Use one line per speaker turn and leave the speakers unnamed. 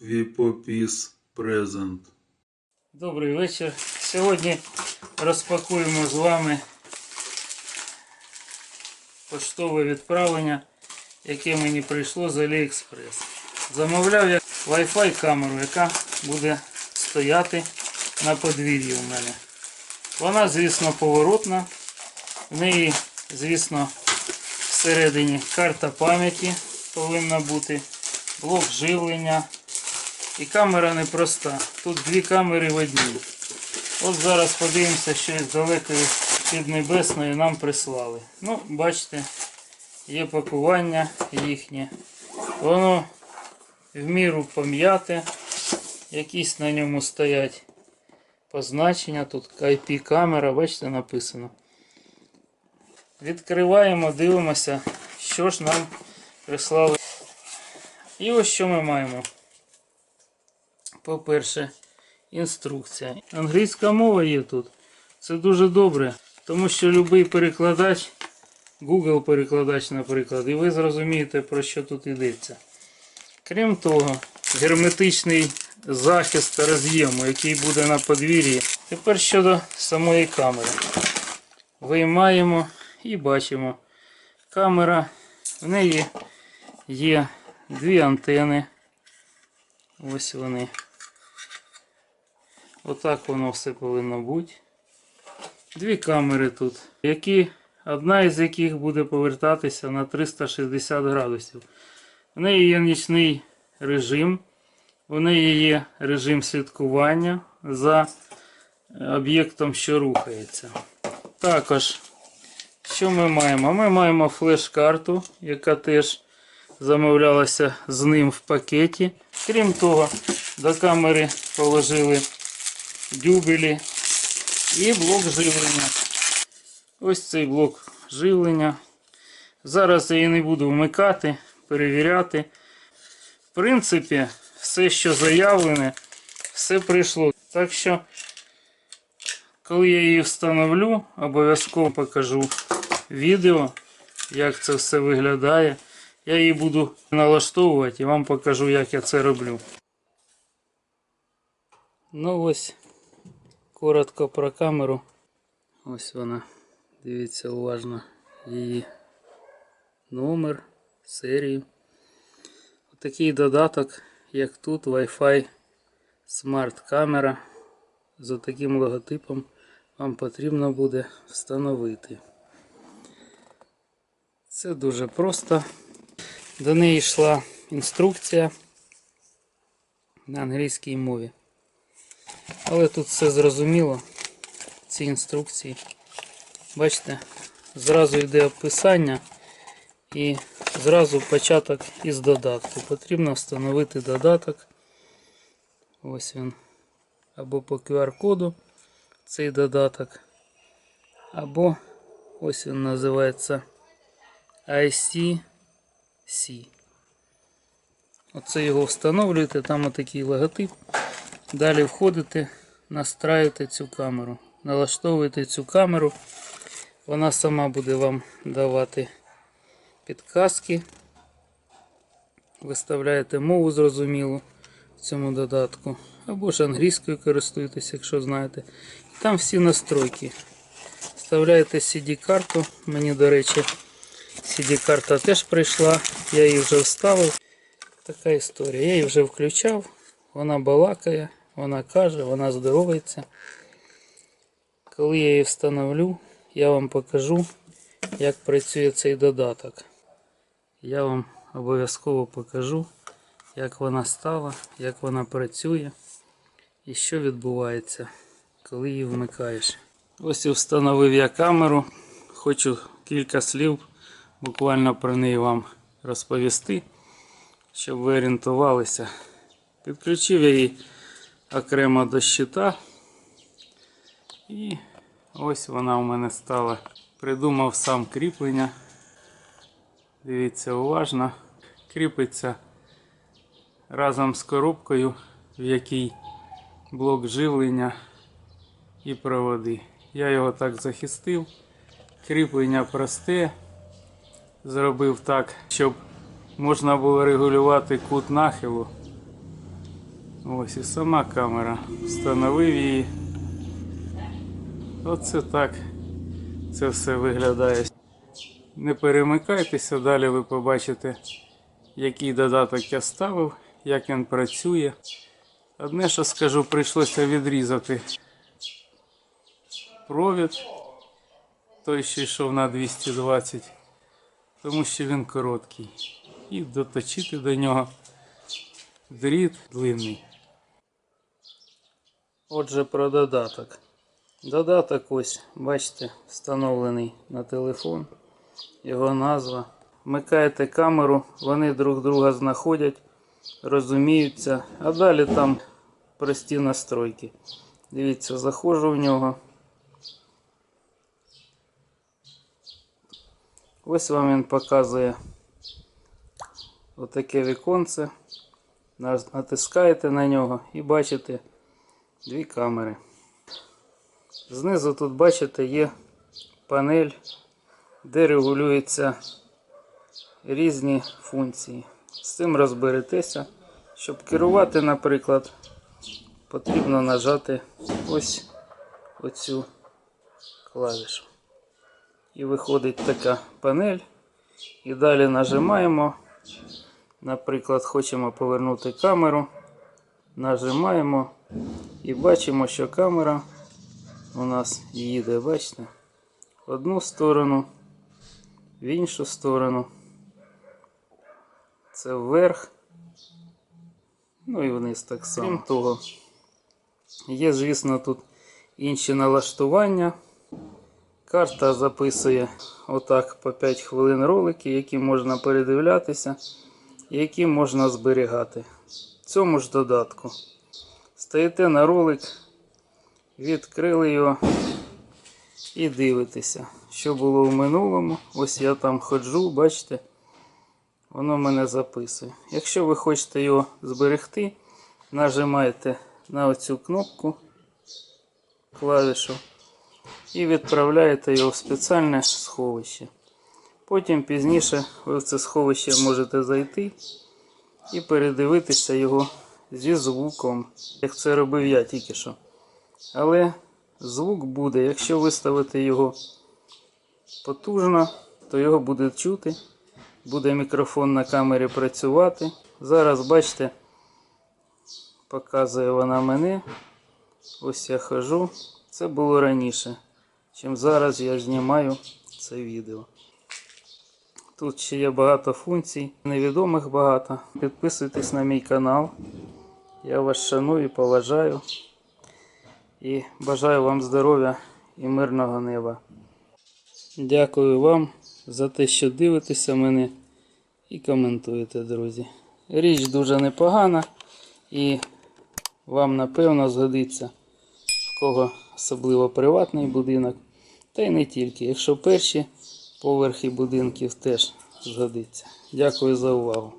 Віпопіс презент.
Добрий вечір. Сьогодні розпакуємо з вами поштове відправлення, яке мені прийшло з AliExpress. Замовляв я Wi-Fi камеру, яка буде стояти на подвір'ї у мене. Вона, звісно, поворотна. В неї, звісно, всередині карта пам'яті повинна бути, блок живлення. І камера непроста. Тут дві камери в одній. От зараз подивимося, що із далекої піднебесної нам прислали. Ну, бачите, є пакування їхнє. Воно в міру пом'яте. Якісь на ньому стоять позначення. Тут IP камера, бачите, написано. Відкриваємо, дивимося, що ж нам прислали. І ось що ми маємо. По-перше, інструкція. Англійська мова є тут. Це дуже добре, тому що будь-який перекладач, Google перекладач, наприклад, і ви зрозумієте, про що тут йдеться. Крім того, герметичний захист роз'єму, який буде на подвір'ї. Тепер щодо самої камери. Виймаємо і бачимо. Камера, в неї є дві антени. Ось вони. Отак воно все повинно бути. Дві камери тут, які, одна із яких буде повертатися на 360 градусів. В неї є нічний режим, у неї є режим слідкування за об'єктом, що рухається. Також, що ми маємо? Ми маємо флеш-карту, яка теж замовлялася з ним в пакеті. Крім того, до камери положили дюбелі і блок живлення. Ось цей блок живлення. Зараз я її не буду вмикати, перевіряти. В принципі, все, що заявлене, все прийшло. Так що, коли я її встановлю, обов'язково покажу відео, як це все виглядає. Я її буду налаштовувати і вам покажу, як я це роблю. Ну ось, коротко про камеру. Ось вона. Дивіться уважно її номер, серію. Такий додаток, як тут Wi-Fi Smart камера. За таким логотипом вам потрібно буде встановити. Це дуже просто. До неї йшла інструкція на англійській мові. Але тут все зрозуміло. Ці інструкції. Бачите, зразу йде описання і зразу початок із додатку. Потрібно встановити додаток. Ось він. Або по QR-коду цей додаток. Або ось він називається IC. C. Оце його встановлюєте, там отакий логотип. Далі входите, настраюєте цю камеру, налаштовуєте цю камеру. Вона сама буде вам давати підказки. Виставляєте мову зрозумілу в цьому додатку. Або ж англійською користуєтесь, якщо знаєте. Там всі настройки. Вставляєте CD-карту, мені, до речі, CD-карта теж прийшла, я її вже вставив. Така історія. Я її вже включав, вона балакає, вона каже, вона здоровається. Коли я її встановлю, я вам покажу, як працює цей додаток. Я вам обов'язково покажу, як вона стала, як вона працює і що відбувається, коли її вмикаєш. Ось і встановив я камеру. Хочу кілька слів буквально про неї вам розповісти, щоб ви орієнтувалися. Підключив я її окремо до щита. І ось вона у мене стала. Придумав сам кріплення. Дивіться уважно. Кріпиться разом з коробкою, в якій блок живлення і проводи. Я його так захистив. Кріплення просте. Зробив так, щоб можна було регулювати кут нахилу Ось і сама камера. Встановив її. Оце так це все виглядає. Не перемикайтеся, далі ви побачите, який додаток я ставив, як він працює. Одне, що скажу, прийшлося відрізати провід, той, що йшов на 220, тому що він короткий. І доточити до нього дріт длинний. Отже, про додаток. Додаток ось, бачите, встановлений на телефон. Його назва. Вмикаєте камеру, вони друг друга знаходять, розуміються, а далі там прості настройки. Дивіться, заходжу в нього. Ось вам він показує отаке віконце. Натискаєте на нього і бачите дві камери. Знизу тут бачите є панель, де регулюються різні функції. З цим розберетеся. Щоб керувати, наприклад, потрібно нажати ось оцю клавішу. І виходить така панель. І далі нажимаємо. Наприклад, хочемо повернути камеру. Нажимаємо і бачимо, що камера у нас їде, бачите? В одну сторону, в іншу сторону. Це вверх. Ну і вниз так само. Крім того, є, звісно, тут інші налаштування. Карта записує отак по 5 хвилин ролики, які можна передивлятися, які можна зберігати. В цьому ж додатку. Стоїте на ролик, відкрили його і дивитеся, що було в минулому. Ось я там ходжу, бачите, воно мене записує. Якщо ви хочете його зберегти, нажимаєте на оцю кнопку клавішу і відправляєте його в спеціальне сховище. Потім пізніше ви в це сховище можете зайти і передивитися його зі звуком, як це робив я тільки що. Але звук буде, якщо виставити його потужно, то його буде чути. Буде мікрофон на камері працювати. Зараз бачите, показує вона мене. Ось я хожу. Це було раніше, чим зараз я знімаю це відео. Тут ще є багато функцій, невідомих багато. Підписуйтесь на мій канал. Я вас шаную, поважаю і бажаю вам здоров'я і мирного неба. Дякую вам за те, що дивитеся мене і коментуєте, друзі. Річ дуже непогана і вам напевно згодиться в кого особливо приватний будинок. Та й не тільки. Якщо перші поверхи будинків теж згодиться. Дякую за увагу.